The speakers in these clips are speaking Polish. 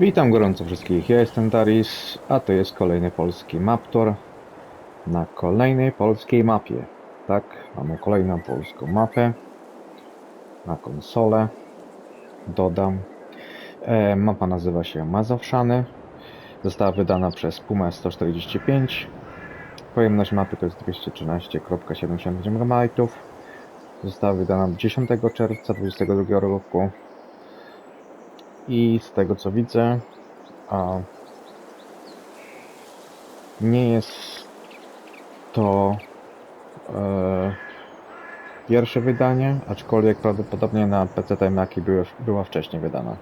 Witam gorąco wszystkich, ja jestem Daris, a to jest kolejny polski Maptor na kolejnej polskiej mapie. Tak, mamy kolejną polską mapę na konsolę. Dodam. E, mapa nazywa się Mazowszany. Została wydana przez Puma 145. Pojemność mapy to jest 213,79 MB. Została wydana 10 czerwca 2022 roku. I z tego co widzę, a nie jest to e, pierwsze wydanie, aczkolwiek prawdopodobnie na PC Maki były, była wcześniej wydana.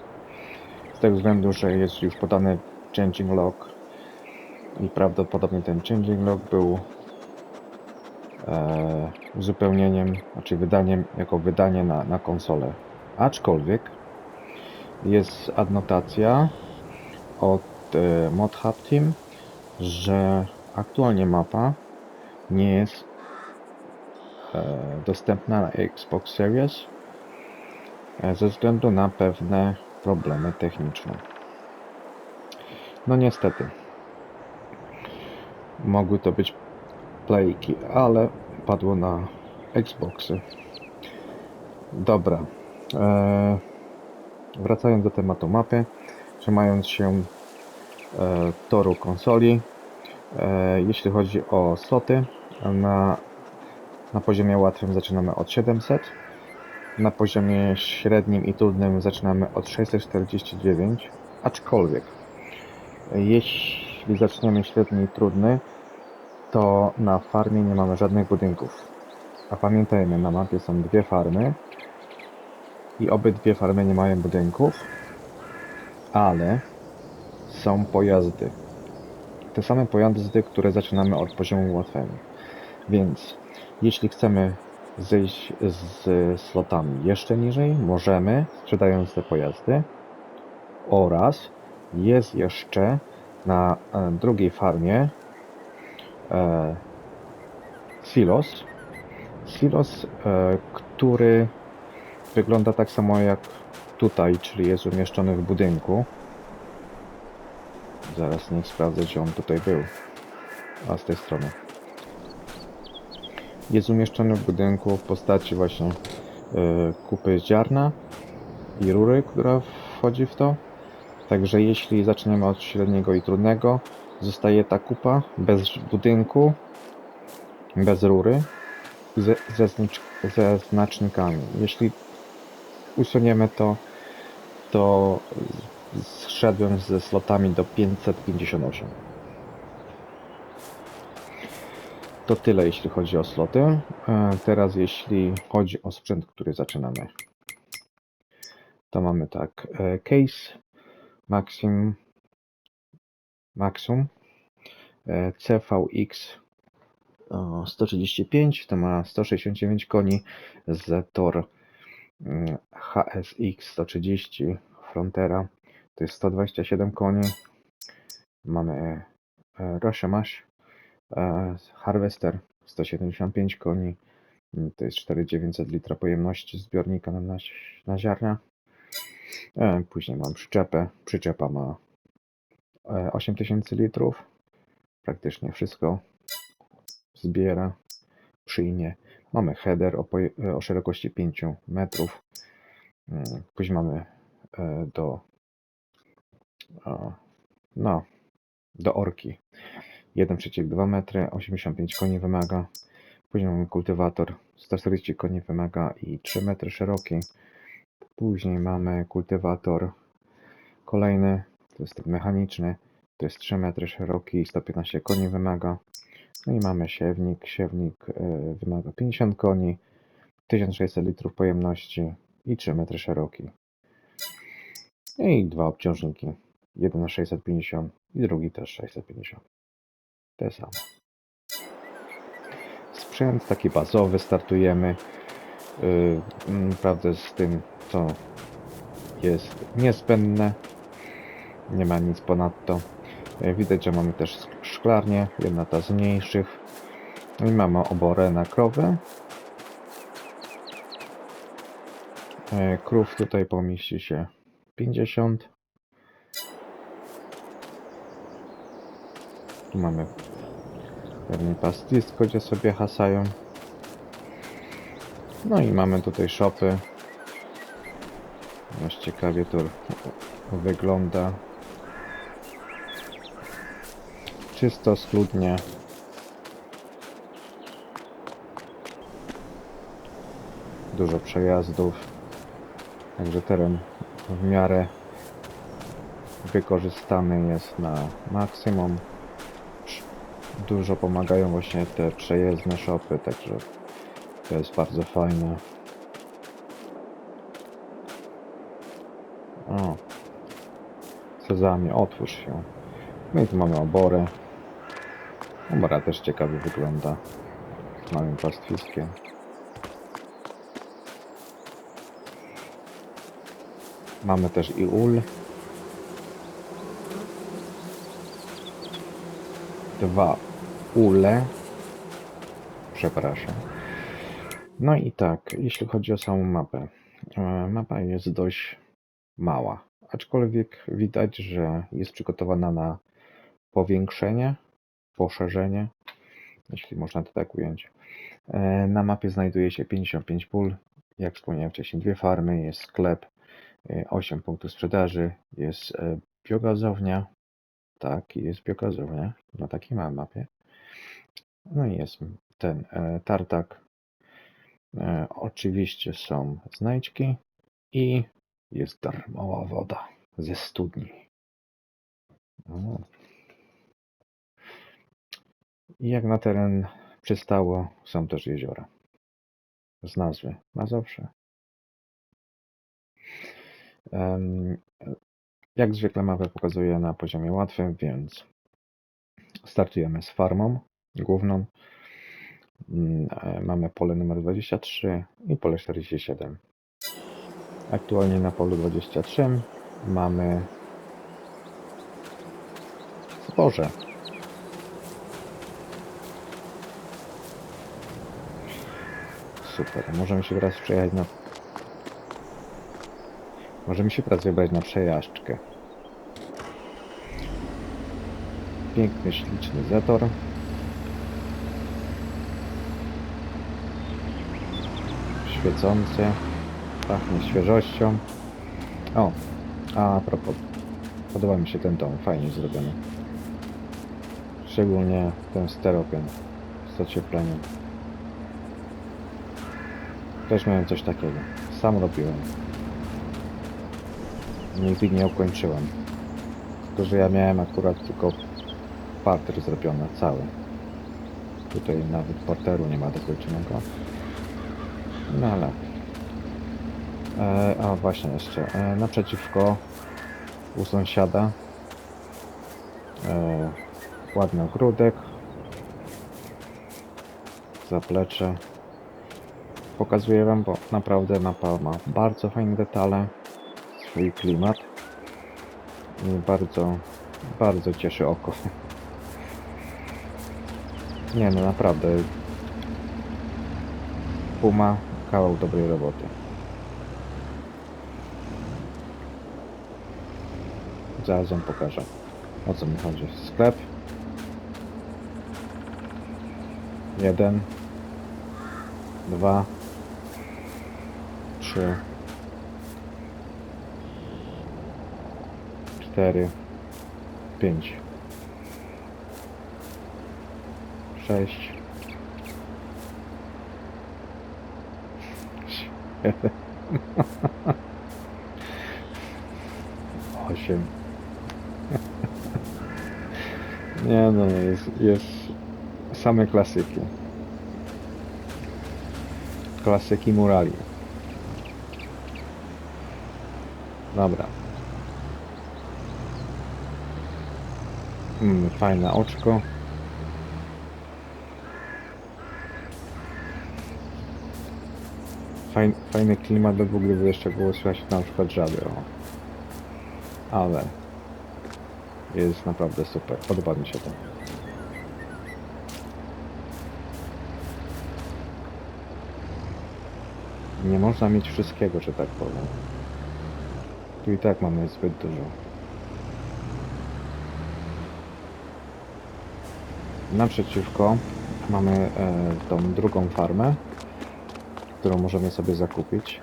Z tego względu, że jest już podany changing log i prawdopodobnie ten changing log był e, uzupełnieniem, znaczy wydaniem jako wydanie na, na konsolę. Aczkolwiek jest adnotacja od e, ModHub Team, że aktualnie mapa nie jest e, dostępna na Xbox Series e, ze względu na pewne problemy techniczne. No niestety. Mogły to być playki, ale padło na Xboxy. Dobra. Wracając do tematu mapy, trzymając się e, toru konsoli, e, jeśli chodzi o sloty, na, na poziomie łatwym zaczynamy od 700, na poziomie średnim i trudnym zaczynamy od 649, aczkolwiek jeśli zaczniemy średni i trudny, to na farmie nie mamy żadnych budynków. A pamiętajmy, na mapie są dwie farmy, i obydwie farmy nie mają budynków, ale są pojazdy. Te same pojazdy, które zaczynamy od poziomu łatwego. Więc jeśli chcemy zejść z slotami jeszcze niżej, możemy, sprzedając te pojazdy. Oraz jest jeszcze na e, drugiej farmie e, silos. Silos, e, który Wygląda tak samo jak tutaj, czyli jest umieszczony w budynku. Zaraz niech sprawdzę, czy on tutaj był. A z tej strony. Jest umieszczony w budynku w postaci właśnie y, kupy ziarna i rury, która wchodzi w to. Także jeśli zaczniemy od średniego i trudnego, zostaje ta kupa bez budynku, bez rury, ze, ze znacznikami. Jeśli usuniemy to, to zszedłem ze slotami do 558. To tyle jeśli chodzi o sloty. E, Teraz jeśli chodzi o sprzęt, który zaczynamy. To mamy tak, e, case Maxim Maxum e, CVX o, 135, to ma 169 koni z Tor HSX 130 Frontera to jest 127 koni. Mamy e, Rosemash e, Harvester 175 koni. Mm, To jest 4900 litra pojemności zbiornika na, na, ziarnia. E, Później mam przyczepę. Przyczepa ma e, 8000 litrów. Praktycznie wszystko zbiera, przyjmie. Mamy header o, poje- o szerokości 5 metrów. Mm, Później mamy e, do no, do orki 1,2 metry, 85 koni wymaga. Później mamy kultywator 140 koni wymaga i 3 metry szeroki. Później mamy kultywator kolejny, to jest mechaniczny, to jest 3 metry szeroki i 115 koni wymaga. No i mamy siewnik, siewnik e, wymaga 50 koni, 1600 litrów pojemności i 3 metry szeroki. I dwa obciążniki. Jeden na 650 i drugi też 650. Te same. Sprzęt taki bazowy startujemy. Naprawdę z tym, co jest niezbędne. Nie ma nic ponadto. Widać, że mamy też szklarnię, jedna ta z mniejszych. No I mamy oborę na krowy. E, krów tutaj pomieści się 50. Tu mamy pewnie pastwisko, gdzie sobie hasają. No i mamy tutaj szopy. Dość ciekawie to wygląda. Czysto, schludnie. Dużo przejazdów. Także teren w miarę wykorzystany jest na maksimum. Dużo pomagają właśnie te przejezdne shopy, także to jest bardzo fajne. O. Sezamie, otwórz się. No i tu mamy oborę. Obora też ciekawie wygląda. Z małym pastwiskiem. Mamy też i ul. Dwa ule. Przepraszam. No i tak, jeśli chodzi o samą mapę. e, Mapa jest dość mała, aczkolwiek widać, że jest przygotowana na powiększenie, poszerzenie, jeśli można to tak ująć. E, Na mapie znajduje się 55 pól, jak wspomniałem wcześniej, dwie farmy, jest sklep, e, 8 punktów sprzedaży, jest e, biogazownia, tak, jest biogazownia na takiej małej mapie. No i jest ten e, tartak. E, oczywiście są znajdźki i jest darmowa woda ze studni. O. Jak na teren przystało, są też jeziora. Z nazwy Mazowsze. Jak zwykle mapę pokazuję na poziomie łatwym, więc startujemy z farmą główną. Mm, e, Mamy pole numer 23 i pole 47. Aktualnie na polu 23 mamy zboże. Super. Możemy się teraz przejechać na. Możemy się teraz wybrać na przejażdżkę. Piękny, śliczny zator. Świecący. Pachnie świeżością. O, a propos. Podoba mi się ten dom, fajnie zrobiony. Szczególnie ten steropian z ociepleniem. Też miałem coś takiego. Sam robiłem. Nigdy nie ukończyłem. Tylko, że ja miałem akurat tylko parter zrobiony, cały. Tutaj nawet parteru nie ma dokończonego. No ale... E, a właśnie jeszcze, e, naprzeciwko u sąsiada e, ładny ogródek zaplecze pokazuję wam, bo naprawdę mapa ma bardzo fajne detale swój klimat i bardzo bardzo cieszy oko nie no naprawdę Puma kawał dobrej roboty Zaraz wam pokażę o co mi chodzi. Sklep. Jeden. Dwa. Trzy. Cztery. Pięć. Sześć. Osiem. Nie no, jest, jest same klasyki. Klasyki murali. Dobra. Mm, fajne oczko. Fajn, fajny klimat był, gdyby jeszcze było słychać na przykład żaby. O. Ale jest naprawdę super. Podoba mi się to. Nie można mieć wszystkiego, że tak powiem. Tu i tak mamy zbyt dużo. naprzeciwko mamy e, tą drugą farmę, którą możemy sobie zakupić.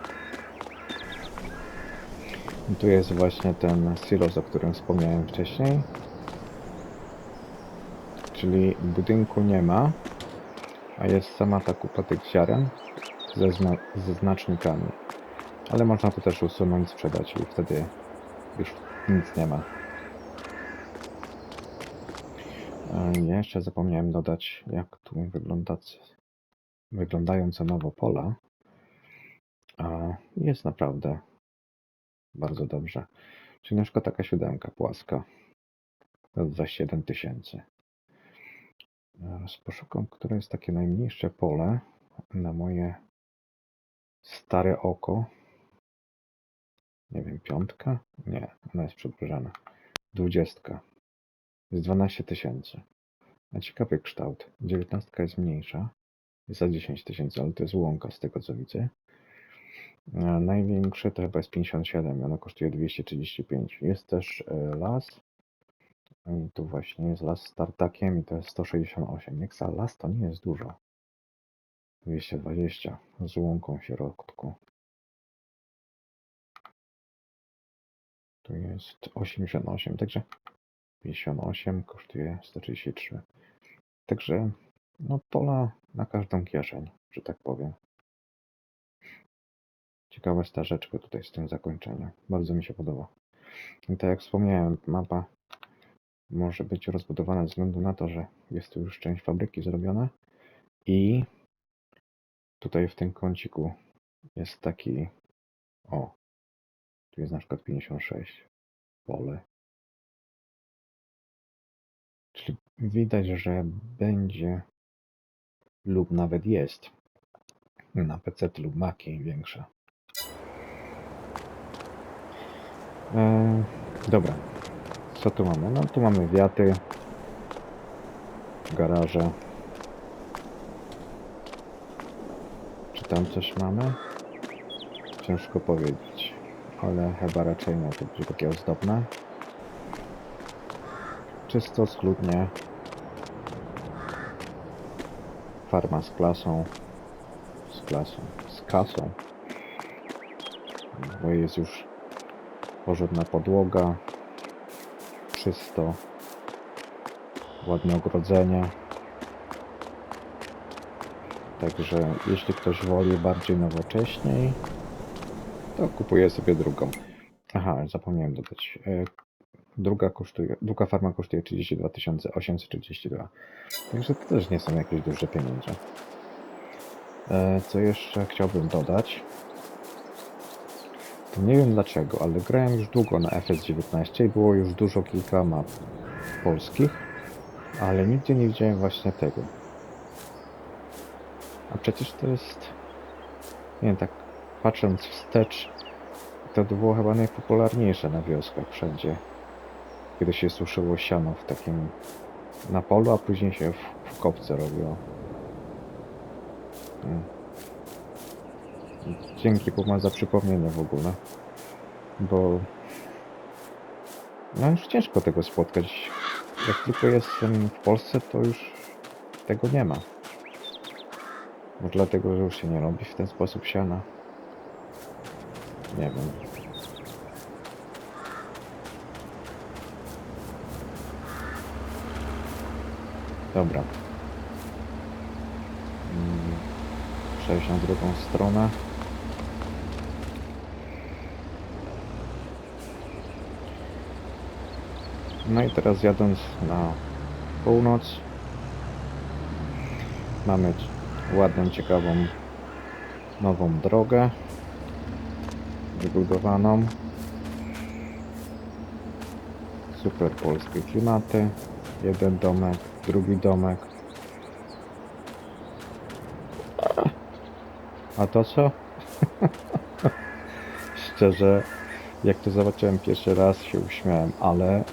I tu jest właśnie ten silos, o którym wspomniałem wcześniej. Czyli budynku nie ma, a jest sama ta kupa tych ziaren ze, ze znacznikami. Ale można to też usunąć, sprzedać i wtedy już nic nie ma. E, Jeszcze zapomniałem dodać, jak tu wygląda, wyglądają cenowo pola. Jest naprawdę bardzo dobrze. Czyli na przykład taka siódemka płaska to 27 tysięcy. Zaraz poszukam, które jest takie najmniejsze pole na moje stare oko. Nie wiem, piątka? Nie, ona jest przedłużana. Dwudziestka. Jest 12 tysięcy. A ciekawy kształt. 19 jest mniejsza. Jest za 10 tysięcy, ale to jest łąka z tego co widzę. A największe to chyba jest 57, ona kosztuje 235. Jest też e, las. I tu właśnie jest las z tartakiem i to jest 168. Jak za las to nie jest dużo. 220 z łąką w środku. Tu jest 88, także 58 kosztuje 133. Także no pola na każdą kieszeń, że tak powiem. Ta rzeczka tutaj z tym zakończeniem. Bardzo mi się podoba. I tak jak wspomniałem, mapa może być rozbudowana ze względu na to, że jest tu już część fabryki zrobiona i tutaj w tym kąciku jest taki o, tu jest na przykład 56 pole. Czyli widać, że będzie lub nawet jest na PC lub Maki większa. E, dobra. Co tu mamy? No tu mamy wiaty, garaże. Czy tam coś mamy? Ciężko powiedzieć, ale chyba raczej nie, to będzie takie ozdobne. Czysto, schludnie. Farma z klasą. Z klasą. Z kasą. Bo jest już porządna podłoga. Czysto. Ładne ogrodzenie. Także jeśli ktoś woli bardziej nowocześniej, to kupuje sobie drugą. Aha, zapomniałem dodać. E, Druga kosztuje, druga farma kosztuje 32 832. Także to też nie są jakieś duże pieniądze. E, Co jeszcze chciałbym dodać? To nie wiem dlaczego, ale grałem już długo na FS19 i było już dużo kilka map polskich, ale nigdzie nie widziałem właśnie tego. A przecież to jest... Nie wiem, tak patrząc wstecz, to było chyba najpopularniejsze na wioskach wszędzie. Kiedy się suszyło siano w takim na polu, a później się w, w kopce robiło. Mm. Dzięki Puma za przypomnienie w ogóle. Bo no już ciężko tego spotkać. Jak tylko jestem w Polsce, to już tego nie ma. Dlatego, że już się nie robi w ten sposób siana. Nie wiem. Dobra. Mm, Przejść na drugą stronę. No i teraz jadąc na północ mamy ładną, ciekawą nową drogę wybudowaną. Super polskie klimaty. Jeden domek, drugi domek. A to co? Szczerze, jak to zobaczyłem pierwszy raz się uśmiałem, ale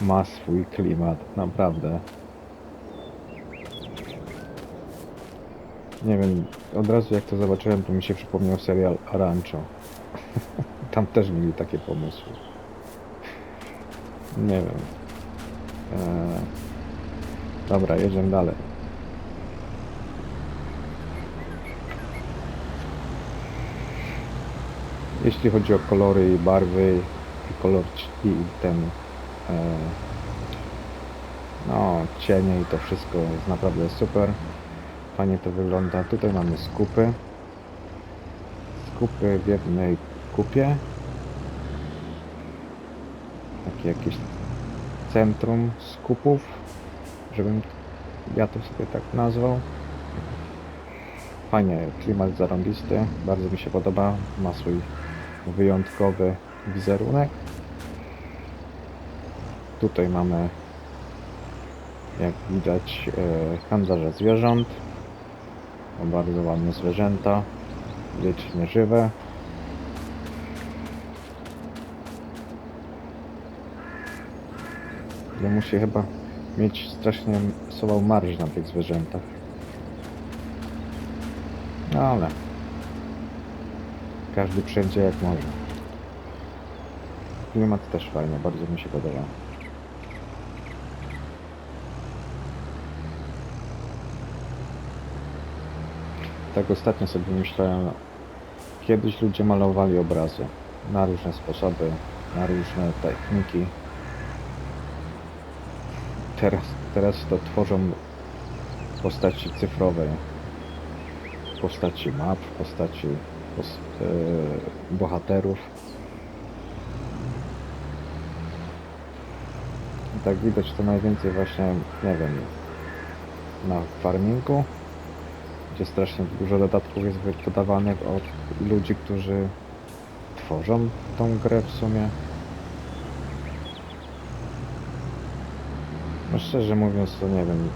ma swój klimat, naprawdę. Nie wiem, od razu jak to zobaczyłem, to mi się przypomniał serial Rancho. Tam też mieli takie pomysły. Nie wiem. Eee, Dobra, jedziemy dalej. Jeśli chodzi o kolory i barwy i kolor i ten e, no cienie i to wszystko jest naprawdę super. Fajnie to wygląda. Tutaj mamy skupy. Skupy w jednej Takie jakieś centrum skupów, żebym ja to sobie tak nazwał. Fajnie, klimat zarąbisty, bardzo mi się podoba, ma swój wyjątkowy wizerunek. Tutaj mamy, jak widać, e, handlarza zwierząt. Bardzo ładne zwierzęta, wiecznie żywe. No musi chyba mieć strasznie słabą marż na tych zwierzętach. No ale każdy wszędzie jak może. Klimat też fajny, bardzo mi się podoba. Tak ostatnio sobie myślałem, kiedyś ludzie malowali obrazy na różne sposoby, na różne techniki. Teraz, teraz to tworzą postaci cyfrowej, w postaci map, w postaci pos, e, bohaterów. Tak widać to najwięcej właśnie, nie wiem, na farmingu, gdzie strasznie dużo dodatków jest wydawanych od ludzi, którzy tworzą tą grę w sumie. Szczerze mówiąc, to nie wiem,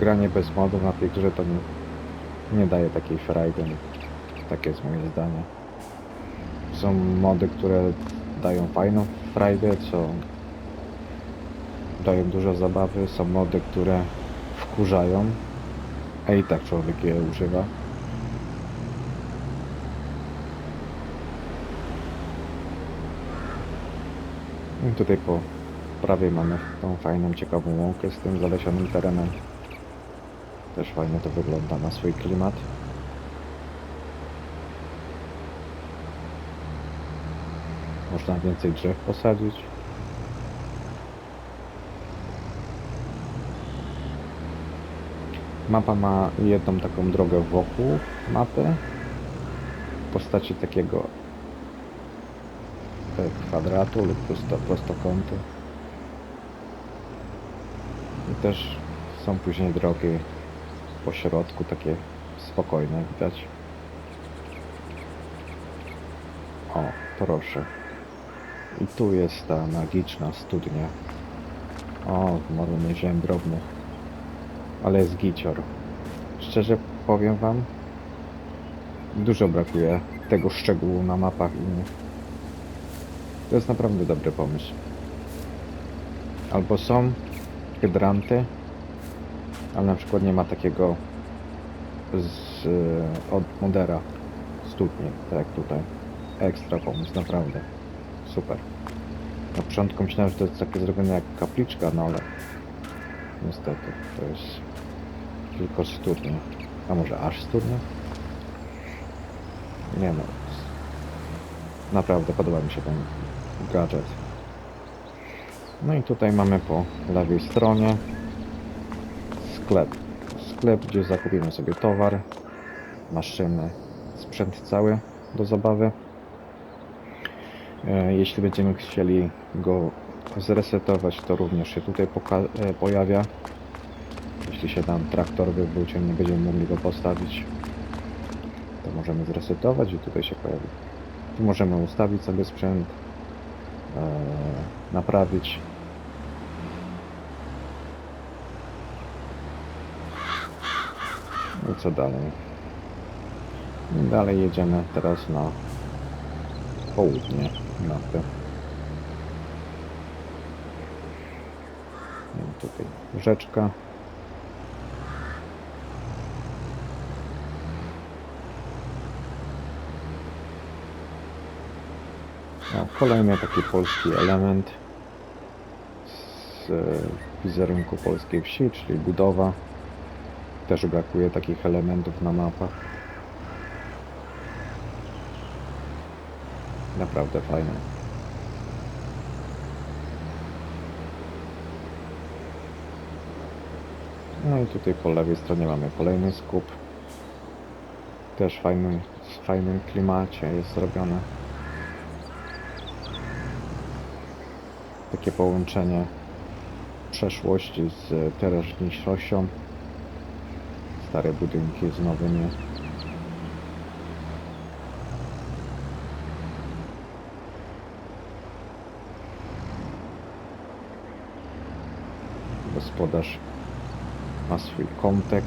granie bez modów na tej grze to nie, nie daje takiej frajdy. Takie jest moje zdanie. Są mody, które dają fajną frajdę, co dają dużo zabawy. Są mody, które wkurzają, a i tak człowiek je używa. I tutaj po prawej mamy tą fajną, ciekawą łąkę z tym zalesionym terenem. Też fajnie to wygląda na swój klimat. Można więcej drzew posadzić. Mapa ma jedną taką drogę wokół mapy w postaci takiego kwadratu lub prosto, prostokątu. Też są później drogi po środku, takie spokojne widać. O, proszę. I tu jest ta magiczna studnia. O, może nie wziąłem drobnych. Ale jest gicior. Szczerze powiem wam, dużo brakuje tego szczegółu na mapach innych. To jest naprawdę dobry pomysł. Albo są hydranty, ale na przykład nie ma takiego z, e, od modera studni, tak jak tutaj. Ekstra pomysł, naprawdę. Super. Na początku myślałem, że to jest takie zrobione jak kapliczka, no ale niestety to jest tylko studnia. A może aż studnia? Nie no. Naprawdę podoba mi się ten gadżet. No i tutaj mamy po lewej stronie sklep. Sklep, gdzie zakupimy sobie towar, maszyny, sprzęt cały do zabawy. E, Jeśli będziemy chcieli go zresetować, to również się tutaj e, pojawia. Jeśli się tam traktor wywrócił, nie będziemy mogli go postawić, to możemy zresetować i tutaj się pojawi. Tu możemy ustawić sobie sprzęt, e, naprawić. I co dalej? I dalej jedziemy teraz na południe mapy. I tutaj rzeczka. O, kolejny taki polski element. e, wizerunku polskiej wsi, czyli budowa. Też brakuje takich elementów na mapach. Naprawdę fajne. No i tutaj po lewej stronie mamy kolejny skup. Też fajny, w fajnym klimacie jest zrobione. Takie połączenie przeszłości z teraźniejszością. Stare budynki z nowymi. Gospodarz ma swój kątek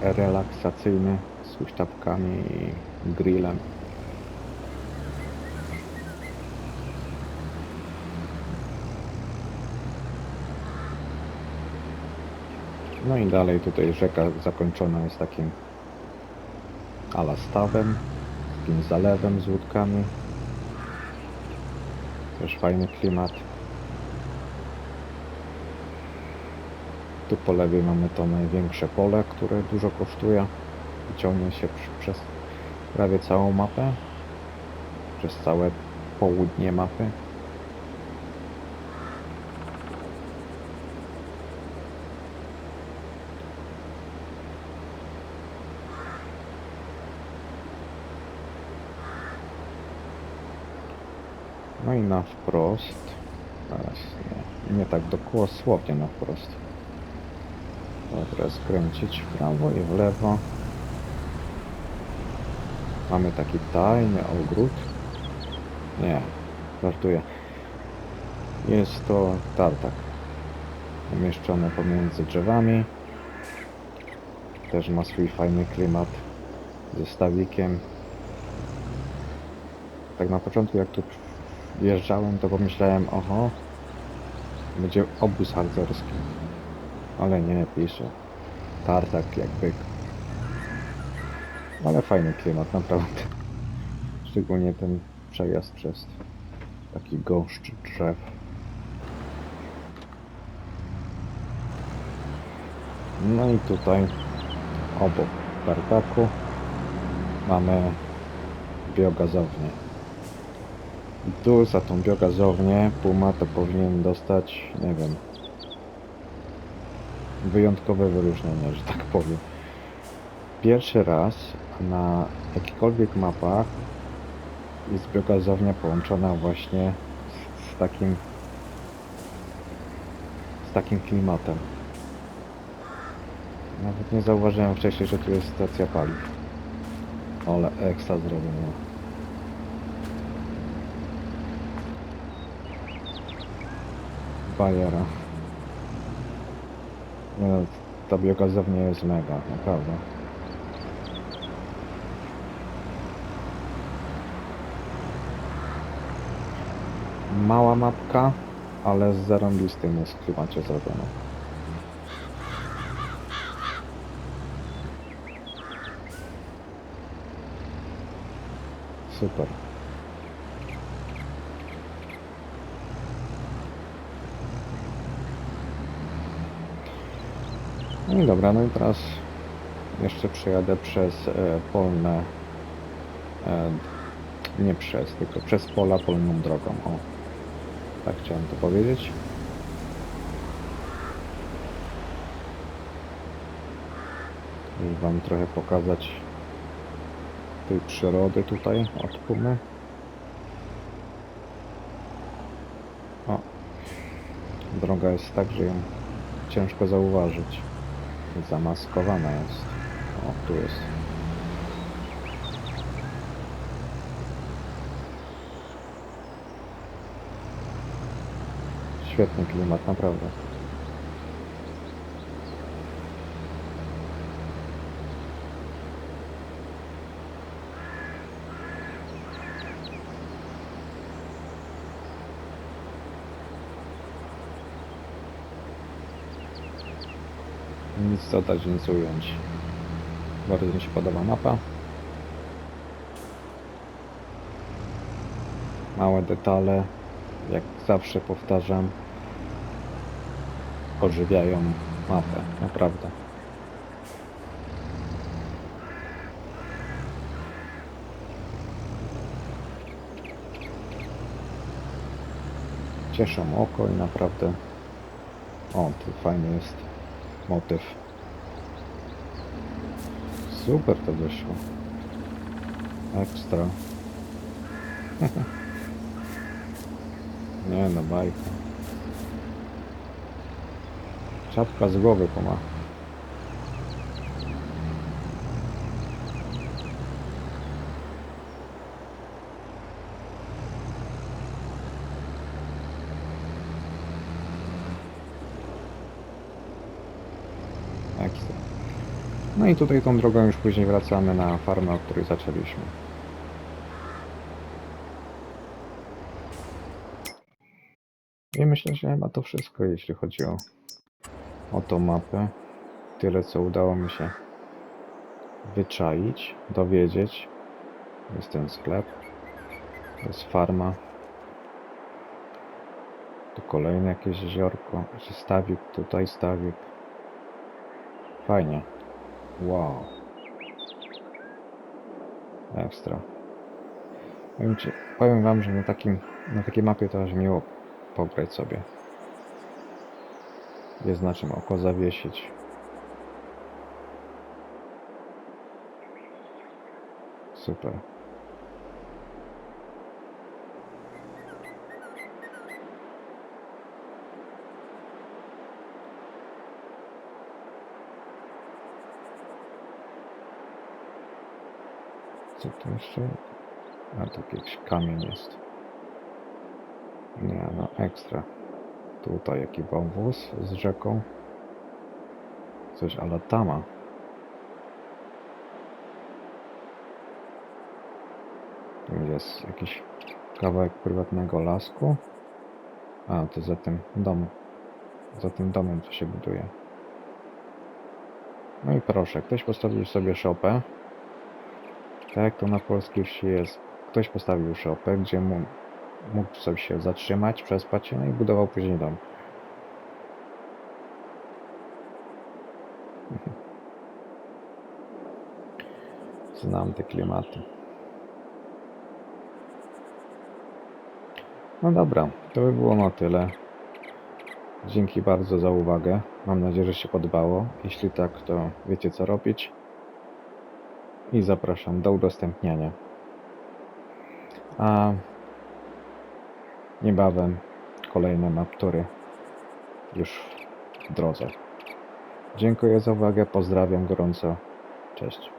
relaksacyjny z huśtawkami i grillem. No i dalej tutaj rzeka zakończona jest takim ala stawem, takim zalewem z łódkami. Też fajny klimat. Tu po lewej mamy to największe pole, które dużo kosztuje ciągnie się przez prawie całą mapę, przez całe południe mapy. No i na wprost, teraz nie, nie tak dosłownie na wprost. Teraz skręcić w prawo i w lewo. Mamy taki tajny ogród. Nie, żartuję. Jest to tartak. Umieszczony pomiędzy drzewami. Też ma swój fajny klimat ze stawikiem. Tak na początku jak tu wjeżdżałem to pomyślałem, oho, będzie obóz harcerski. Ale nie, pisze. Tartak jak byk. Ale fajny klimat, naprawdę. Szczególnie ten przejazd przez taki gąszcz drzew. No i tutaj obok tartaku mamy biogazownię. Tu za tą biogazownię Puma to powinien dostać, nie wiem, wyjątkowe wyróżnienie, że tak powiem. Pierwszy raz na jakichkolwiek mapach jest biogazownia połączona właśnie z, z takim z takim klimatem. Nawet nie zauważyłem wcześniej, że tu jest stacja paliw. Ale ekstra zrobione. Bajera. Nie no, ta biogazownia jest mega, naprawdę. Mała mapka, ale z zarąbistym jest klimacie zrobiona. Super. No dobra, no i teraz jeszcze przejadę przez e, polne, e, nie przez, tylko przez pola polną drogą. O, tak chciałem to powiedzieć. I Wam trochę pokazać tej przyrody tutaj od Pumy. O, droga jest tak, że ją ciężko zauważyć. Zamaskowana jest. O, tu jest. Świetny klimat, naprawdę. Nic dodać, nic ująć. Bardzo mi się podoba mapa. Małe detale, jak zawsze powtarzam. ożywiają mapę, naprawdę. Cieszą oko i naprawdę... O, tu fajny jest motyw. Super to wyszło. Ekstra. Nie no, bajka. Czapka z głowy pomaga. Ekstra. No i tutaj tą drogą już później wracamy na farmę, od której zaczęliśmy. I myślę, że chyba to wszystko, jeśli chodzi o, o tą mapę. Tyle, co udało mi się wyczaić, dowiedzieć. Jest ten sklep. Jest farma. Tu kolejne jakieś jeziorko. Czy stawik, tutaj stawik. Fajnie. Wow. Ekstra. Powiem, ci, powiem wam, że na, takim, na takiej mapie to aż miło pograć sobie. Jest na czym oko zawiesić. Super. Co tu jeszcze? A tu jakiś kamień jest. Nie, no ekstra. Tutaj jaki wąwóz z rzeką. Coś ala tama. Tu jest jakiś kawałek prywatnego lasku. A, to za tym dom. Za tym domem co się buduje. No i proszę, ktoś postawił sobie szopę. Tak to na polskiej wsi jest. Ktoś postawił szopę, gdzie mógł sobie się zatrzymać, przespać się, no i budował później dom. Znam te klimaty. No dobra, to by było na tyle. Dzięki bardzo za uwagę. Mam nadzieję, że się podobało. Jeśli tak, to wiecie co robić. I zapraszam do udostępniania. A niebawem kolejne maptury już w drodze. Dziękuję za uwagę, pozdrawiam gorąco. Cześć.